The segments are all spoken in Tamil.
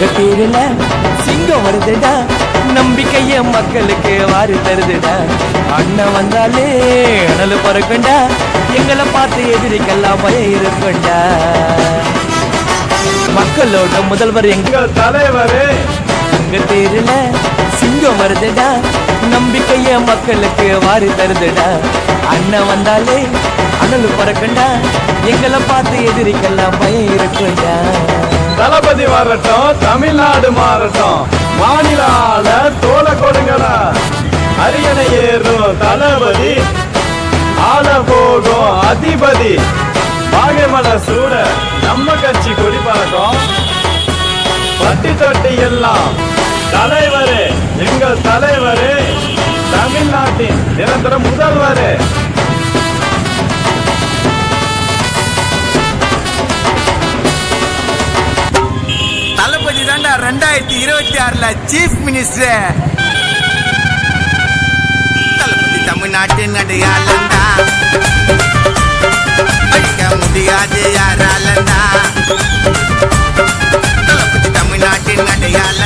தங்க தேருல சிங்கம் வருதுடா. நம்பிக்கைய மக்களுக்கு வாரி தருதுடா. அண்ணன் வந்தாலே அனல் பறக்கண்டா எங்களை பார்த்து எதிரிக்கெல்லாம் பயம் இருக்குண்டா மக்களோட முதல்வர் எங்க தலைவரே. தங்க தேருல சிங்கம் வருதுடா. நம்பிக்கைய மக்களுக்கு வாரி தருதுடா. அண்ணன் வந்தாலே அனல் பறக்கண்டா எங்களை பார்த்து எதிரிக்கெல்லாம் பயம் இருக்குண்டா தளபதி வரட்டும் தமிழ்நாடு மாறட்டும். மாநில ஆள கொடுங்கடா அரியணை ஏறும் தளபதி ஆள போகும் அதிபதி பாகைமலை சூட நம்ம கட்சி கொடி பட்டி தொட்டி எல்லாம் தலைவரே எங்கள் தலைவரே தமிழ்நாட்டின் நிரந்தர முதல்வரே. ரெண்டாயிரத்தி இருபத்தி ஆறுல சீஃப் மினிஸ்டர் தளபதி தமிழ்நாட்டின் அடையாளந்தா படிக்க முடியாது யாராலந்தா தளபதி தமிழ்நாட்டின் நடிகால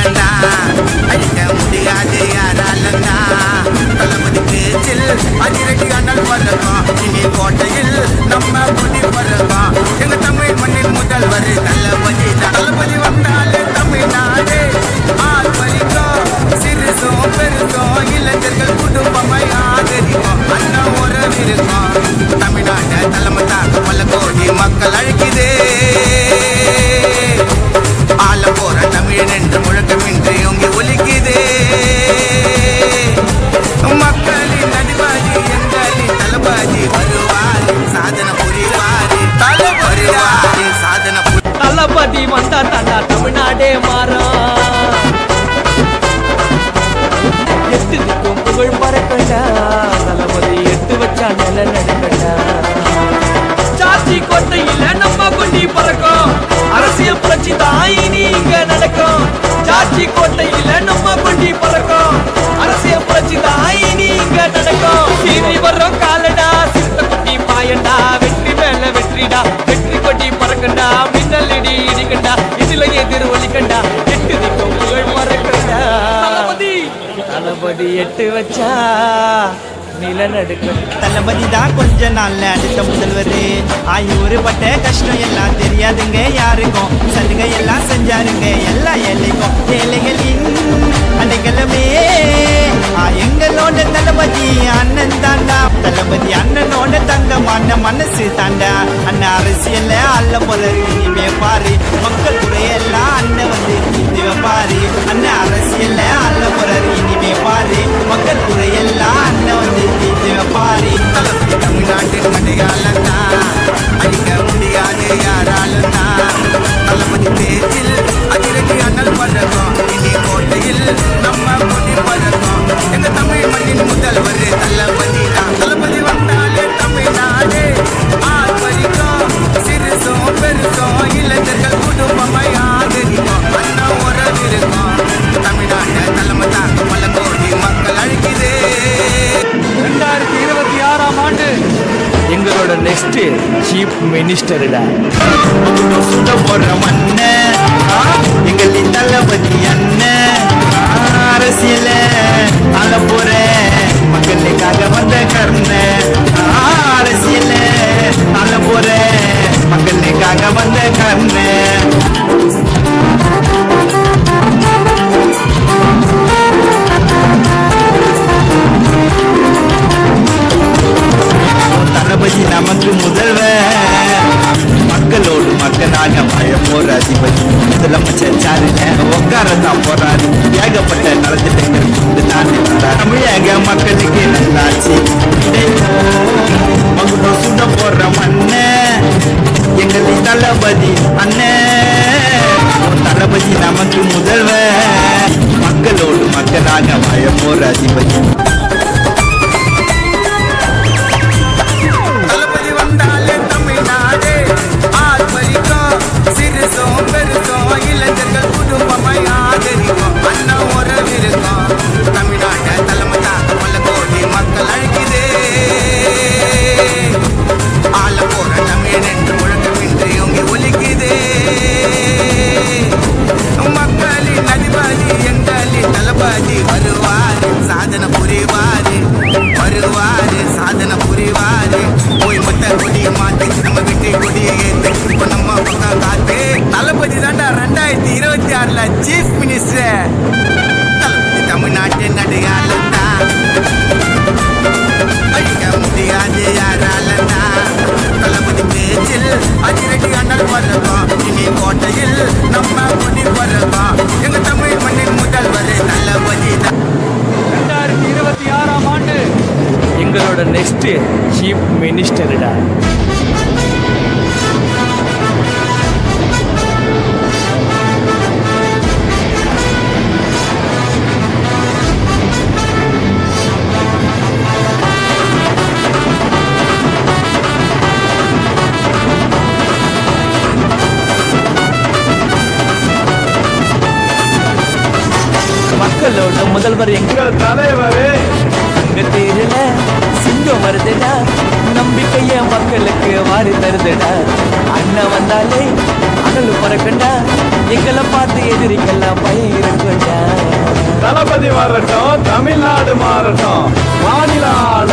தளபதி எட்டு வச்சா நிலநடுக்கம். தளபதி தான் கொஞ்ச நாள்ல அடுத்த முதல்வர். ஆயூர் பட்ட கஷ்டம் எல்லாம் தெரியாதுங்க யாருக்கும். சலுகை எல்லாம் செஞ்சாருங்க எல்லா ஏழைக்கும். ஏழைகளின் அடைக்கலமே. எங்களோட தளபதி அண்ணன் தாண்டா. தளபதி அண்ணனோட தங்கமான மனசு தாண்டா. அண்ணன் அரசியல்ல அல்ல போல இனிமே பாரு. சீஃப் உட்காரத்தான் போறாரு ஏகப்பட்ட நலத்திட்டங்கள் கொண்டு தாண்டி வந்தார். தமிழக மக்களுக்கு நல்லாச்சு மகுடம் சுட போற மண்ண எங்களின் தளபதி அண்ணன் தளபதி நமக்கு முதல்வர். மக்களோடு மக்களாக வாழ போற அதிபதி. நெக்ஸ்ட் சீஃப் மினிஸ்டர்டா மக்களோட முதல்வர் எங்க? எங்கள் தலைவரே. சிங்கம் வருதுடா. நம்பிக்கைய மக்களுக்கு வாரி தருதுடா. அண்ணன் வந்தாலே அகல் பறக்கண்டா எங்களை பார்த்து எதிரிக்கெல்லாம் பயம் இருக்குண்டா தளபதி வரட்டும் தமிழ்நாடு மாறட்டும். மாநில ஆள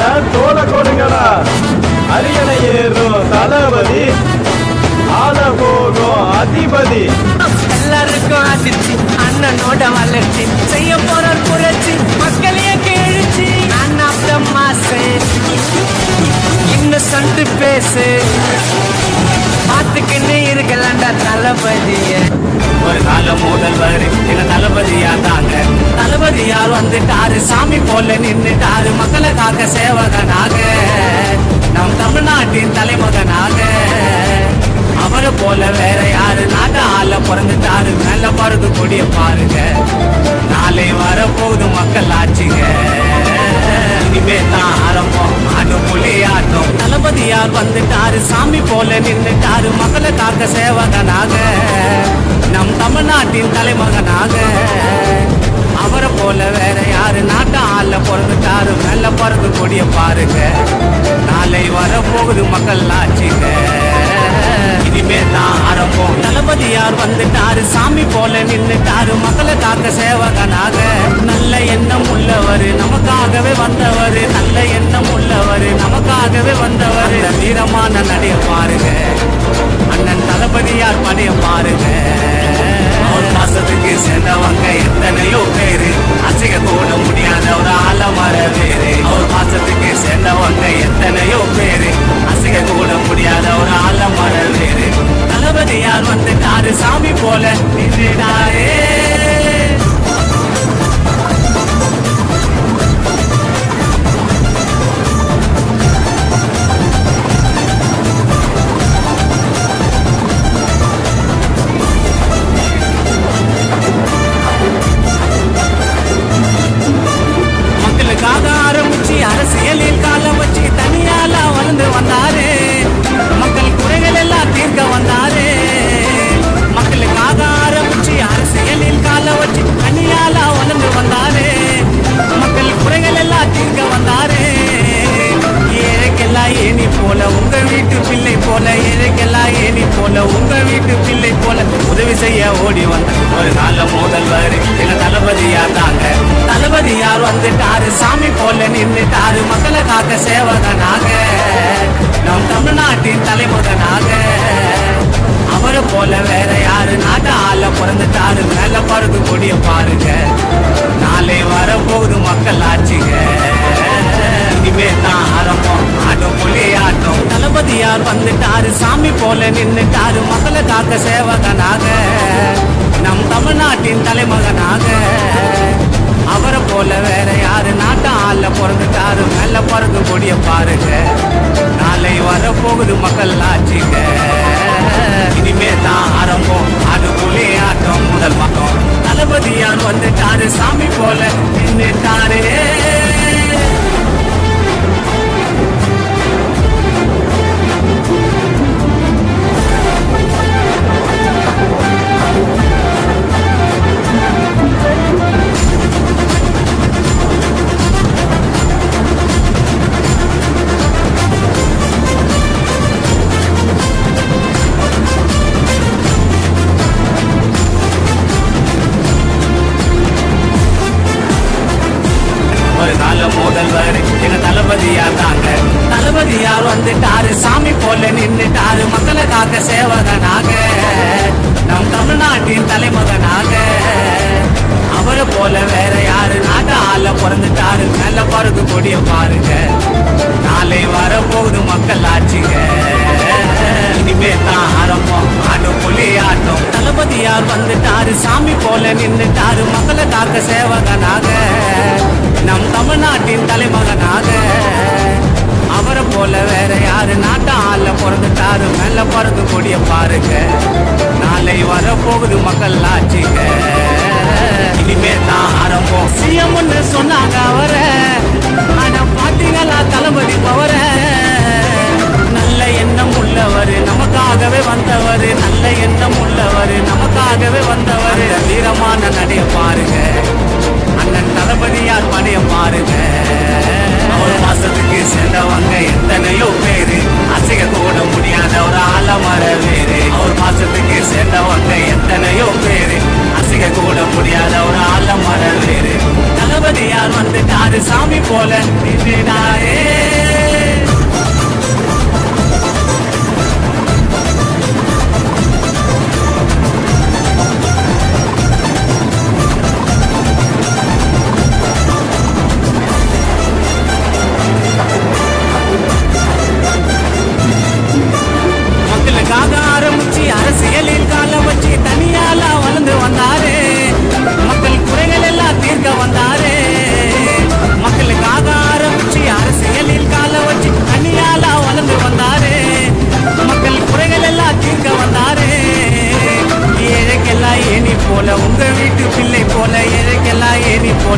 மனசு. பார்த்துக்கின்னு இருக்கலாம்டா தளபதிய. ஒரு நல்ல முதல்வர் என்ன தளபதியா தாங்க. தளபதியார் வந்துட்டாரு சாமி போல நின்னுட்டாரு மக்களுக்காக சேவகனாக. நம் தமிழ்நாட்டின் தலைமகனாக. அவரை போல வேற யாரு? நாட்ட ஆள பிறந்துட்டாரு மேல பறந்து கொடிய பாருங்க. நாளை வர போகுது மக்கள் ஆட்சிங்க. இனிமே தான் ஆரம்பம் அது புலி தளபதியார் வந்துட்டாரு சாமி போல நின்றுட்டாரு மக்களை காக்க சேவகனாக நம் தமிழ்நாட்டின் தலைமகனாக. அவரை போல வேற யாரு? நாட்ட ஆள்ல பிறந்துட்டாரு. மேல பிறந்து கொடிய பாருங்க. நாளை வர போகுது மக்கள் ஆச்சுங்க இனிமே தான் ஆரம்பம் தளபதியார் வந்துட்டாரு சாமி போல நின்னுட்டாரு. மக்களை காக்க சேவகனாக நல்ல எண்ணம் உள்ளவர் நமக்காகவே வந்தவர் நல்ல எண்ணம் உள்ளவர் நமக்காகவே வந்தவர். வீரமான நடைய பாருங்க. அண்ணன் தளபதியார் படைய பாருங்க. மாசத்துக்கு சேர்ந்தவங்க எத்தனையோ பேரு? அசைக கூட முடியாத ஒரு ஆலமர வேறு. அவர் மாசத்துக்கு சேர்ந்தவங்க எத்தனையோ பேரு? அசைக கூட முடியாத ஒரு ஆலமர வேறு. தளபதியார் வந்துட்டாரு சாமி போல நின்றுடாரே போல வேற யாரு? நாட்ட ஆள பிறந்துட்டாரு மேல பறந்து கொடிய பாருங்க. நாளை வர போகுது மக்கள் ஆட்சிங்க. இனிமே தான் ஆரம்பம். ஆட்டம் புலி ஆட்டம். தளபதியார் வந்துட்டாரு? சாமி போல நின்னுட்டாரு. மக்களை காக்க சேவகனாக. நம் தமிழ்நாட்டின் தலைமகனாக. அவரை போல வேற யாரு? நாட்ட ஆள சேவகனாக நம் தமிழ்நாட்டின் தலைமகனாக. அவரை போல வேற யாரு? நாட்டு ஆள பிறந்துட்டாரு. மேல பறந்து கொடிய பாருங்க. நாளை வர போகுது மக்கள் ஆட்சிங்க. இனிமே தான் ஆரம்பம். ஆடும் புலி ஆட்டம் தளபதியார் வந்துட்டாரு. சாமி போல நின்னுட்டாரு. மக்களை காக்க சேவகனாக. நம் தமிழ்நாட்டின் தலைமகனாக. தளபதியார் படைய மாசத்துக்கு சேர்ந்தவங்க எத்தனையோ பேரு? அசைக்க கூட முடியாத ஒரு ஆலமர வேறு அவர் மாசத்துக்கு சேர்ந்தவங்க எத்தனையோ பேரு? அசைக்க கூட முடியாத ஒரு ஆலமர வேறு தளபதியார் வந்துட்டாரு? சாமி போல நின்றுடாரே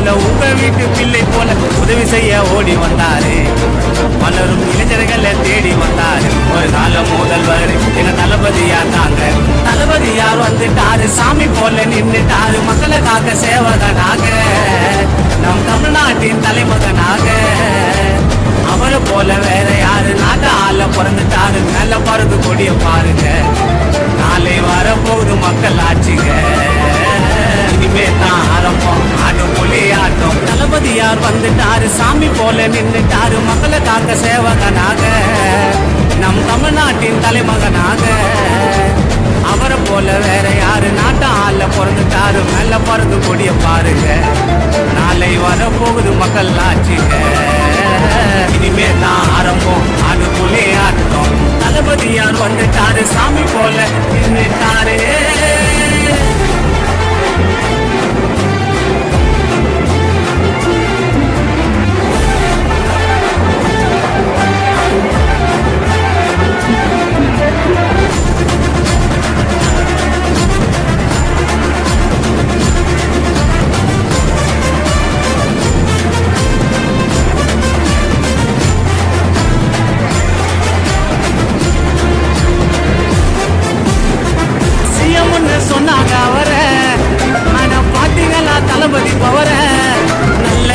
போல உங்க வீட்டு பிள்ளை போல உதவி செய்ய ஓடி வந்தாரு. பலரும் இளைஞர்களை தேடி வந்தாரு. ஒரு கால முதல்வர் எங்க தளபதியார் தாங்க. தளபதி யார் வந்துட்டாரு சாமி போல நின்னுட்டாரு. மக்களை காக்க சேவகனாக. நின்றுட்டாரு போல மக்களை காக்க சேவகனாக. நம் தமிழ்நாட்டின் தலைமகனாக. அவரை போல வேற யாரு? நாட்ட ஆள்ல பிறந்துட்டாரு மேல பிறந்து கூடிய பாருங்க. நாளை வர போகுது மக்கள் ஆட்சிங்க. இனிமே தான் ஆரம்பம் அது ஆட்டம். தளபதியார் வந்துட்டாரு? சாமி போல நின்றுட்டாரு